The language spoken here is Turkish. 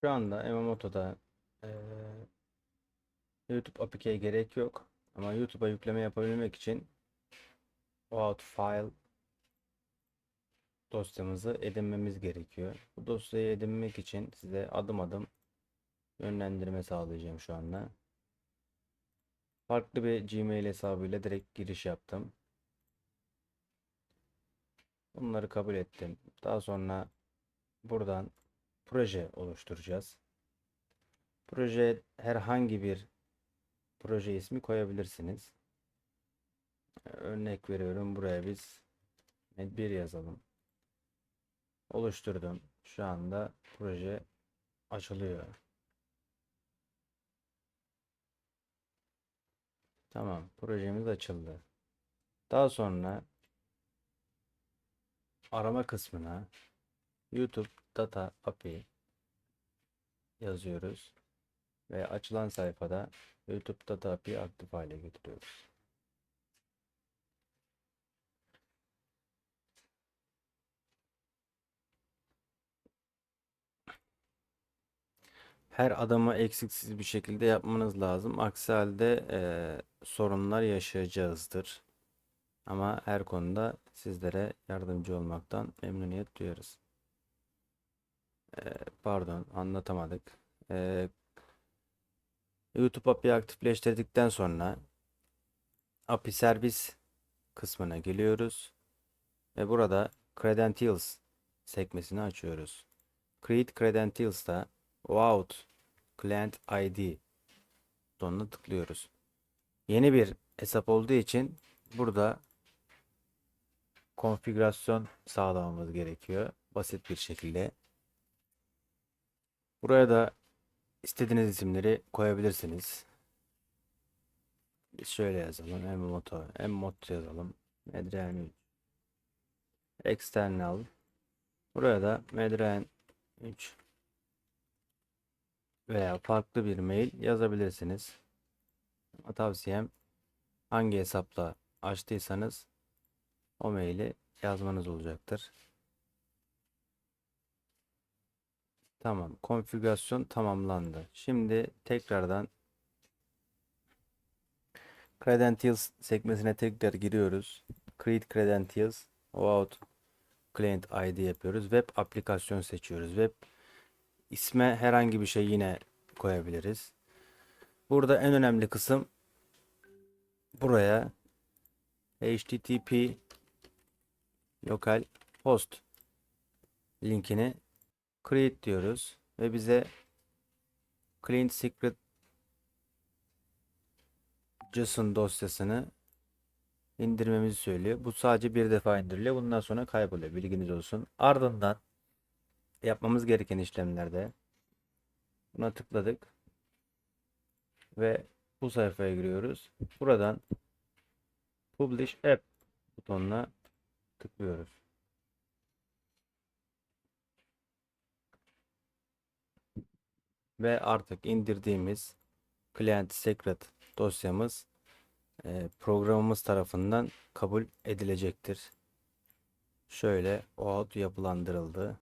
Şu anda Emamoto'da eee, YouTube APK'ye gerek yok. Ama YouTube'a yükleme yapabilmek için OAuth file dosyamızı edinmemiz gerekiyor. Bu dosyayı edinmek için size adım adım yönlendirme sağlayacağım şu anda. Farklı bir Gmail hesabıyla direkt giriş yaptım. Bunları kabul ettim. Daha sonra buradan proje oluşturacağız. Proje herhangi bir proje ismi koyabilirsiniz. Örnek veriyorum buraya biz med1 yazalım. Oluşturdum. Şu anda proje açılıyor. Tamam, projemiz açıldı. Daha sonra arama kısmına YouTube Data API yazıyoruz ve açılan sayfada YouTube Data API aktif hale getiriyoruz. Her adımı eksiksiz bir şekilde yapmanız lazım. Aksi halde eee, sorunlar yaşayacağızdır. Ama her konuda sizlere yardımcı olmaktan memnuniyet duyarız. Eee, pardon, anlatamadık. Eee, YouTube API aktifleştirdikten sonra API servis kısmına geliyoruz ve burada Credentials sekmesini açıyoruz. Create Credentials'ta OAuth Client ID butonuna tıklıyoruz. Yeni bir hesap olduğu için burada konfigürasyon sağlamamız gerekiyor. Basit bir şekilde. Buraya da istediğiniz isimleri koyabilirsiniz. Biz şöyle yazalım. Emmoto, Emmot yazalım. Medren 3. External. Buraya da Medren 3 veya farklı bir mail yazabilirsiniz. Ama tavsiyem hangi hesapla açtıysanız o maili yazmanız olacaktır. Tamam, konfigürasyon tamamlandı. Şimdi tekrardan Credentials sekmesine tekrar giriyoruz. Create Credentials, OAuth Client ID yapıyoruz. Web aplikasyon seçiyoruz. Web isme herhangi bir şey yine koyabiliriz. Burada en önemli kısım buraya http lokal host linkini create diyoruz ve bize clean secret JSON dosyasını indirmemizi söylüyor. Bu sadece bir defa indiriliyor. Bundan sonra kayboluyor. Bilginiz olsun. Ardından yapmamız gereken işlemlerde buna tıkladık ve bu sayfaya giriyoruz. Buradan Publish App butonuna tıklıyoruz. Ve artık indirdiğimiz Client Secret dosyamız e, programımız tarafından kabul edilecektir. Şöyle OAuth yapılandırıldı.